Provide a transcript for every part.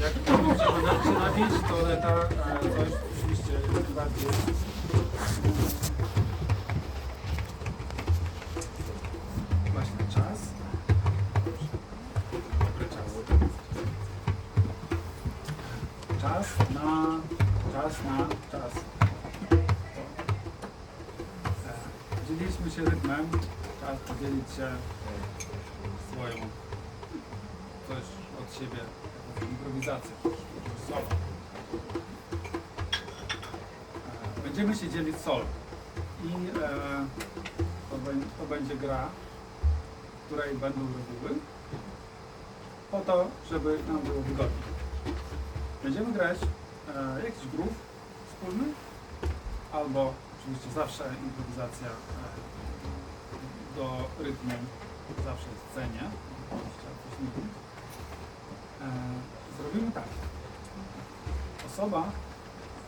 Jak napić, to bardziej... Właśnie czas. Dobry czas. Czas na... Czas na... Czas. Dzieliliśmy się. Czas podzielić się swoją coś od siebie, E, Będziemy się dzielić solo. I e, to, to będzie gra, której będą reguły po to, żeby nam było wygodnie. Będziemy grać e, jakiś groove wspólny, albo oczywiście zawsze improwizacja e, do rytmu zawsze jest. Oczywiście, Zrobimy tak. Osoba,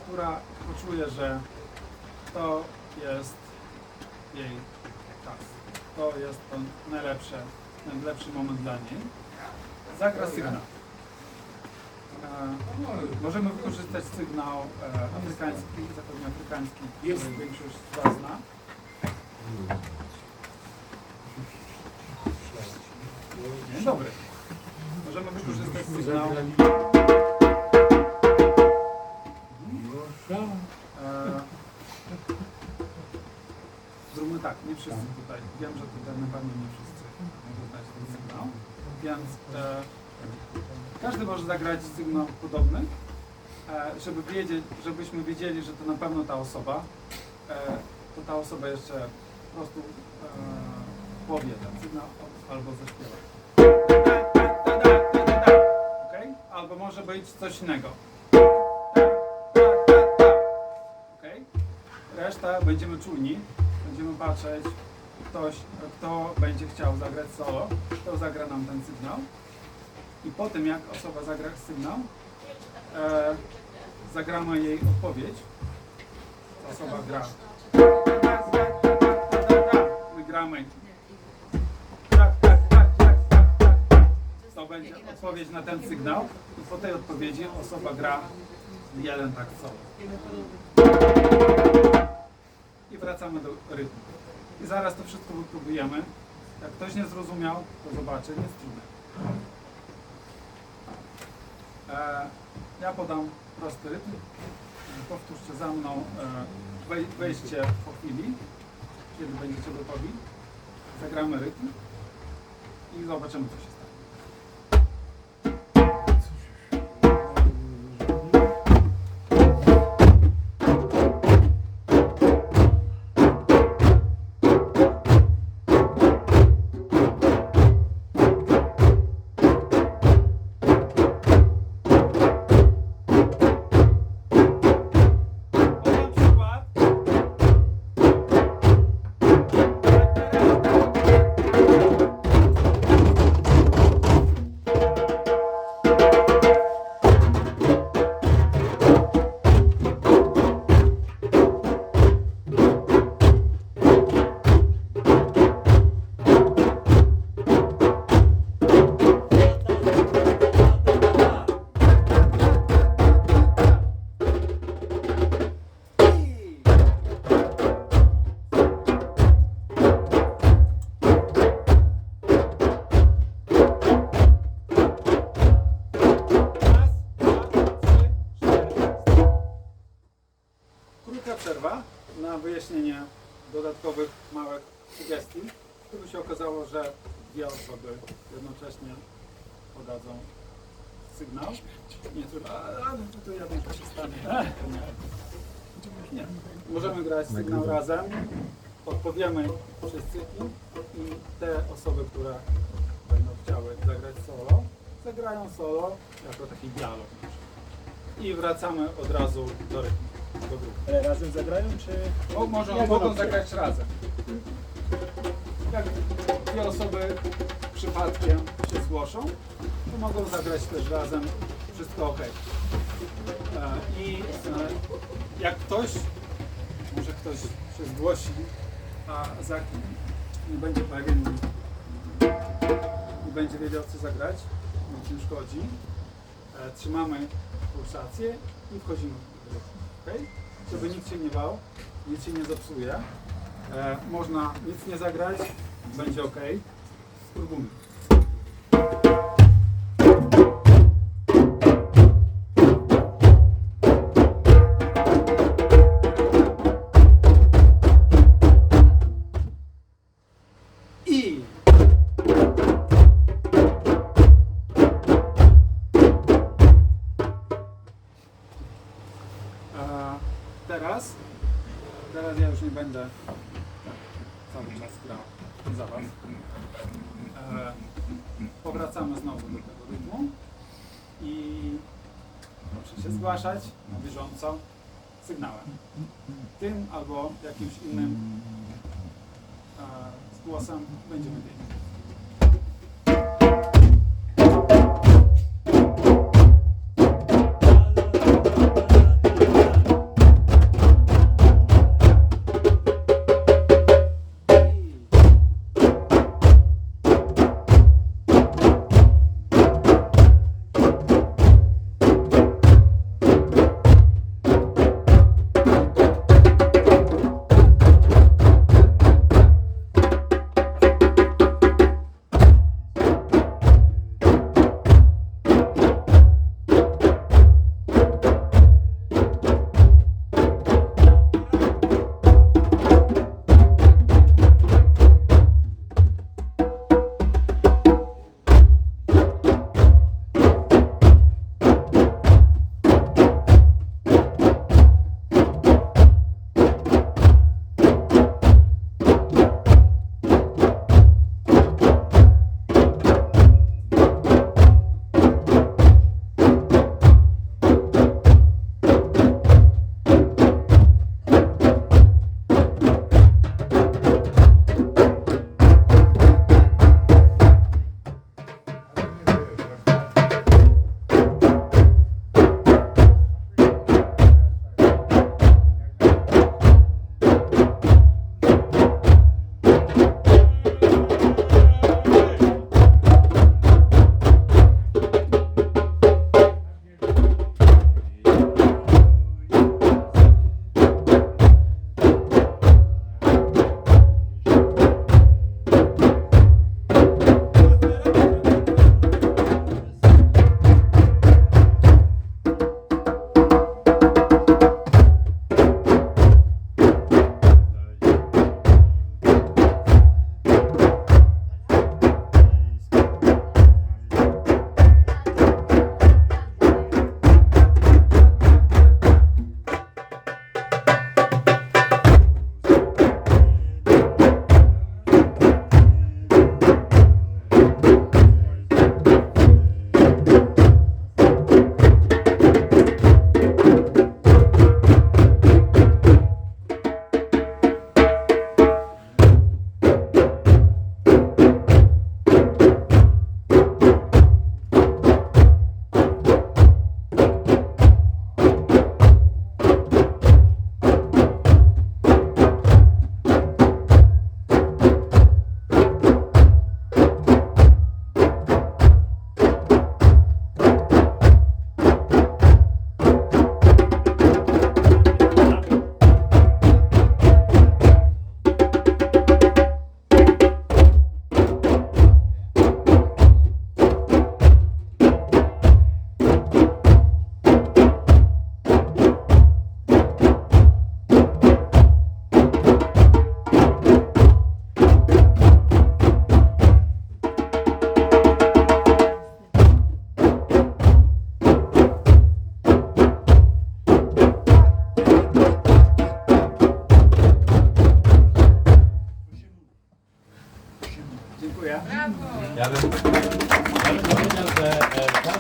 która poczuje, że to jest jej czas, to jest to najlepsze, najlepszy moment dla niej, zagra sygnał. E, możemy wykorzystać sygnał e, afrykański, zapewne afrykański, który większość z Was zna. Dzień dobry. Możemy wykorzystać sygnał. E, zróbmy tak, nie wszyscy tutaj. Wiem, że tutaj na pewno nie wszyscy mogą dać ten sygnał. Więc e, każdy może zagrać sygnał podobny, e, żeby wiedzieć, żebyśmy wiedzieli, że to na pewno ta osoba. E, to ta osoba jeszcze po prostu e, powie ten sygnał albo zaśpiewa. Albo może być coś innego. Ok? Reszta będziemy czujni, będziemy patrzeć, ktoś, kto będzie chciał zagrać solo, kto zagra nam ten sygnał. I po tym, jak osoba zagra sygnał, e, zagramy jej odpowiedź. Osoba gra. Odpowiedź na ten sygnał. I po tej odpowiedzi osoba gra jeden tak solo. I wracamy do rytmu. I zaraz to wszystko wypróbujemy. Jak ktoś nie zrozumiał, to zobaczy, nie jest trudne. E, ja podam prosty rytm. Powtórzcie za mną e, wej- wejście po chwili, kiedy będziecie gotowi. Zagramy rytm i zobaczymy, co się stanie. Sugestii. Gdyby się okazało, że dwie osoby jednocześnie podadzą sygnał. Nie, to, a, a, to ja wiem, co się stanie. Nie. Nie. Możemy grać sygnał razem. Odpowiemy wszyscy i, i te osoby, które będą chciały zagrać solo, zagrają solo jako taki dialog. I wracamy od razu do rytmu, do grupy. Ale razem zagrają, czy... O, może mogą zagrać razem. Jak dwie osoby przypadkiem się zgłoszą, to mogą zagrać też razem. Wszystko ok. I e, jak ktoś, może ktoś się zgłosi, a za kim nie będzie pewien, nie będzie wiedział co zagrać, nic nie szkodzi, E, trzymamy pulsację i wchodzimy w rytm. Okay? Żeby nikt się nie bał, nic się nie zepsuje. E, można nic nie zagrać, będzie ok. Spróbujmy. Zgłaszać bieżąco sygnałem. Tym albo jakimś innym e, głosem będziemy wiedzieć.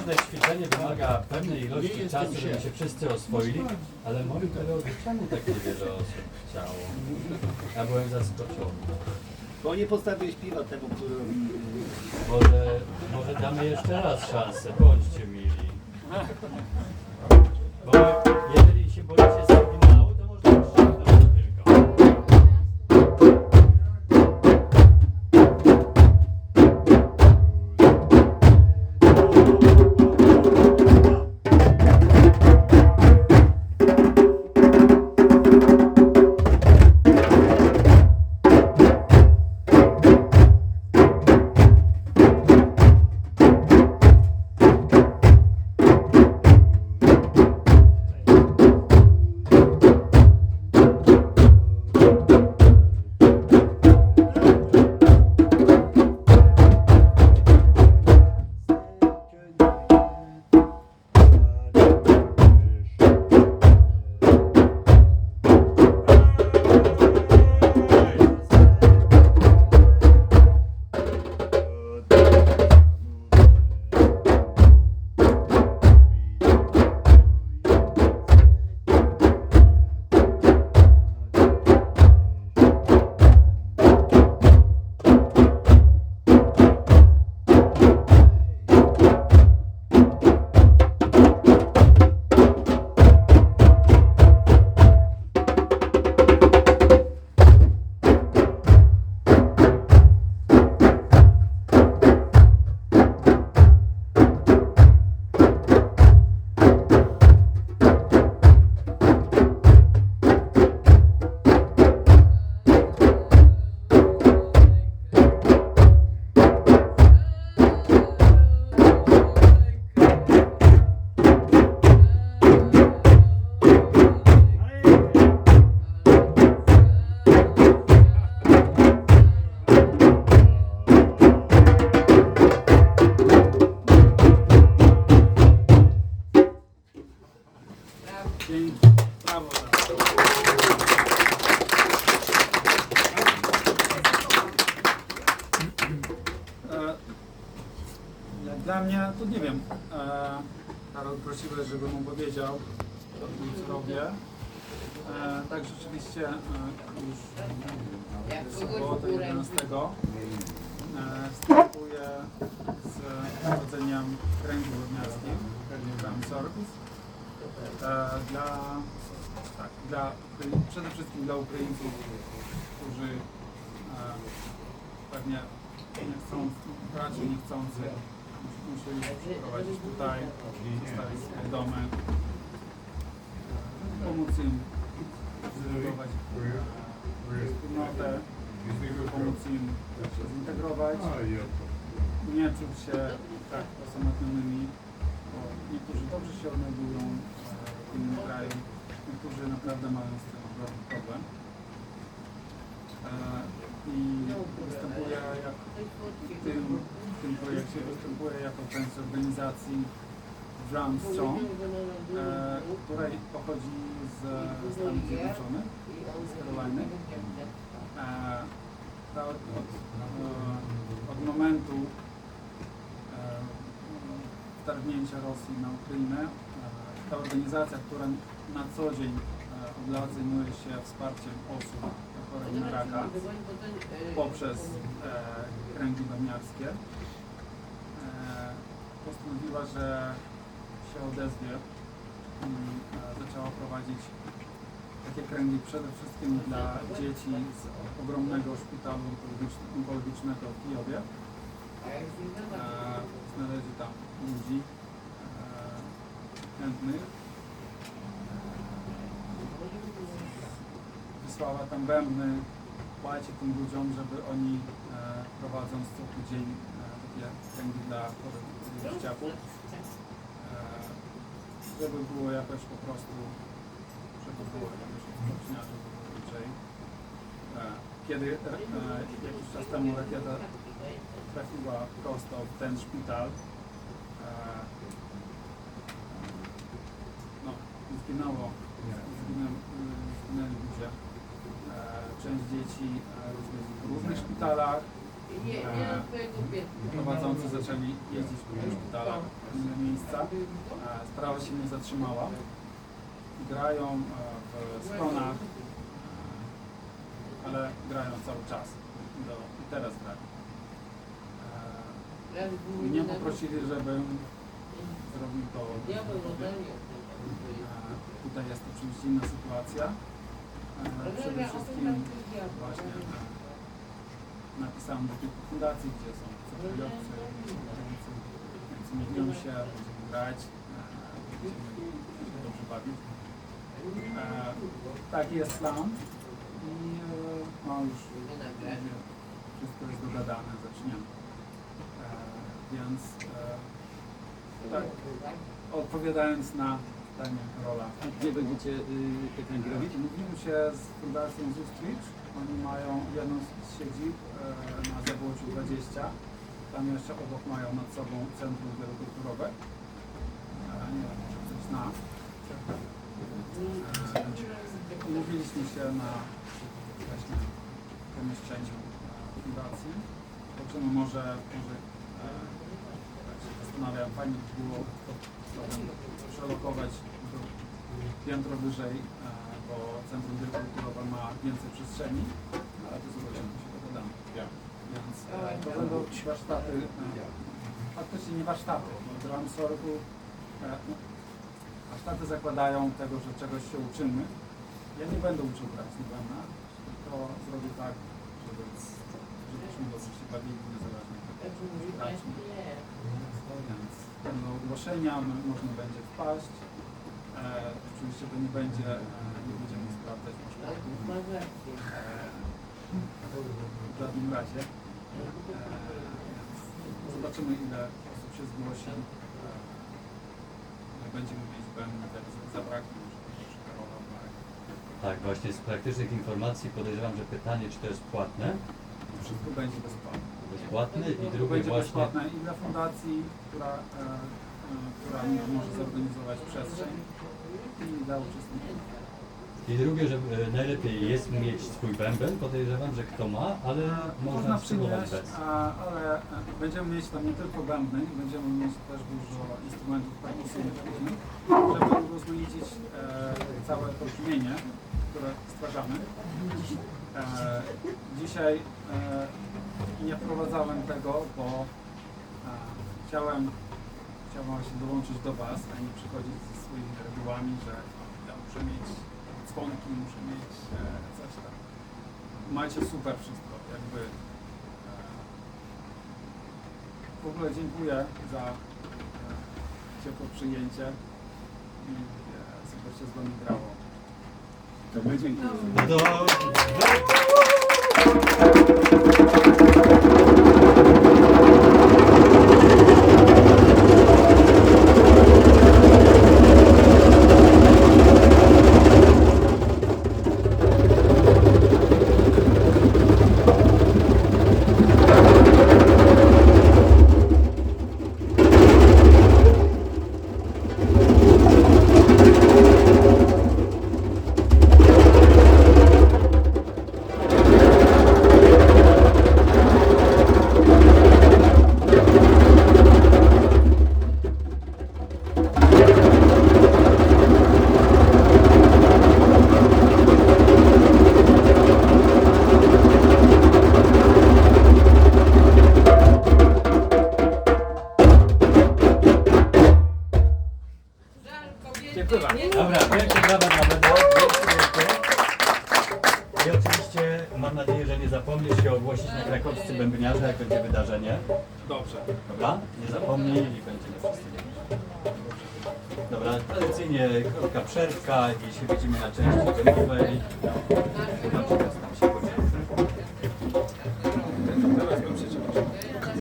Każde ćwiczenie wymaga pewnej ilości czasu, żeby się wszyscy oswoili, ale moi koledzy, czemu tak niewiele osób chciało? Ja byłem zaskoczony. Bo nie postawiłeś piwa temu, który... Może, może damy jeszcze raz szansę, bądźcie mili. Bo jeżeli się boicie mnie, to nie wiem, e, Karol prosiłeś, żebym mu powiedział, co tu zrobię. E, tak rzeczywiście e, już w sobotę 11 e, startuję z prowadzeniem kręgu wodniarskiego, Gram Service. E, dla, tak, dla, przede wszystkim dla Ukraińców, którzy e, pewnie nie chcą, raczej nie chcący, musieli się przeprowadzić tutaj, zostawić swoje domy, pomóc im e, wspólnotę, pomóc im się zintegrować, nie czuć się tak osamotnionymi, bo niektórzy dobrze się odnajdują e, w innym kraju, niektórzy naprawdę mają z tym ogromny problem. E, I występuję jak w tym, tym projekcie występuję jako część organizacji Drum Strong, e, której pochodzi z Stanów Zjednoczonych, z Caroliny. E, ta od, od, e, od momentu e, wtargnięcia Rosji na Ukrainę, e, ta organizacja, która na co dzień e, od lat zajmuje się wsparciem osób chorych na raka poprzez e, kręgi węgierskie, e, postanowiła, że się odezwie e, zaczęła prowadzić takie kręgi przede wszystkim dla dzieci z ogromnego szpitalu onkologiczne- onkologicznego w Kijowie. E, znaleźli tam ludzi e, chętnych. Wysłała tam bębny, płaci tym ludziom, żeby oni prowadząc co tydzień takie kręgi dla chorych na dzieciaków, e, żeby było jakoś po prostu, żeby było jakoś odpoczniacze dłużej. E, Kiedy e, jakiś czas temu rakieta trafiła prosto w ten szpital, no, zginęło, zginęli, ludzie. Część dzieci w różnych szpitalach, prowadzący zaczęli jeździć po szpitalach w inne miejsca. Sprawa się nie zatrzymała. Grają e, w stronach, e, ale grają cały czas. Do, I teraz grają. E, Mnie poprosili, żebym zrobił to. Tutaj jest oczywiście inna sytuacja. Przede wszystkim właśnie napisałem do kilku fundacji, gdzie są przedsiębiorcy, więc umówiłem się, będziemy grać, będziemy się dobrze bawić. E, Taki jest plan i e, no już mówię, wszystko jest dogadane, zaczniemy. E, Więc e, tak, odpowiadając na pytanie Rola, Gdzie będziecie y, te kręgi robić? Mówimy się z Fundacją Zustritch. Oni mają jedną z siedzib e, na Zabłociu 20. Tam jeszcze obok mają nad sobą Centrum Wielokulturowe. Nie wiem, czy ktoś zna. E, Umówiliśmy się na właśnie pomieszczeniu fundacji. Zobaczymy, może, może e, tak zastanawiam, fajnie by było przelokować do piętro wyżej, bo Centrum Kulturowe ma więcej przestrzeni, ale to zobaczymy, się dogadamy. Więc e, to będą warsztaty, e, faktycznie nie warsztaty, bo Sorgu, e, no, warsztaty zakładają tego, że czegoś się uczymy. Ja nie będę uczył grać, nie będę, tylko zrobię tak, żeby, żebyśmy dobrze się bawili, niezależnie od graliśmy. Więc będą ogłoszenia, można będzie wpaść. E, oczywiście to nie będzie, e, nie będziemy sprawdzać paszportu e, w żadnym razie. Zobaczymy ile osób się zgłosi. E, będziemy mieć tak zabraknie, Marek. Tak, właśnie z praktycznych informacji podejrzewam, że pytanie, czy to jest płatne, Wszystko będzie bezpłatne. bezpłatne i drugie będzie właśnie, bezpłatne i dla fundacji, która, e, e, która może zorganizować przestrzeń, i dla uczestników. I drugie, że e, najlepiej jest mieć swój bęben, podejrzewam, że kto ma, ale można, Można spróbować bez. a, ale e, będziemy mieć tam nie tylko bębny, będziemy mieć też dużo instrumentów perkusyjnych różnych, żeby urozmaicić e, całe to brzmienie, które stwarzamy. E, dzisiaj e, nie wprowadzałem tego, bo e, chciałem, chciałem właśnie dołączyć do Was, a nie przychodzić ze swoimi regułami, że ja muszę mieć dzwonki, muszę mieć e, coś tam. Macie super wszystko, jakby. e, W ogóle dziękuję za e, ciepłe przyjęcie i super się z Wami grało. To my dziękujemy. No 그러니까 이 실비집이나 전